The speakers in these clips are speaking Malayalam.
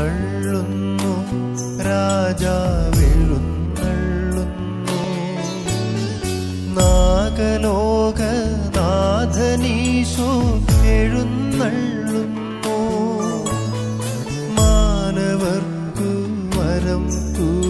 എഴുന്നള്ളുന്നു രാജാവെഴുന്നള്ളുന്നു. നാഗലോകനാഥനീശോ എഴുന്നള്ളുന്നു. മാനവർക്കു വരം തൂകി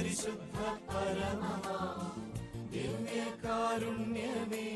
പരിശുദ്ധ പരമ ദിവ്യകാരുണ്യമേ.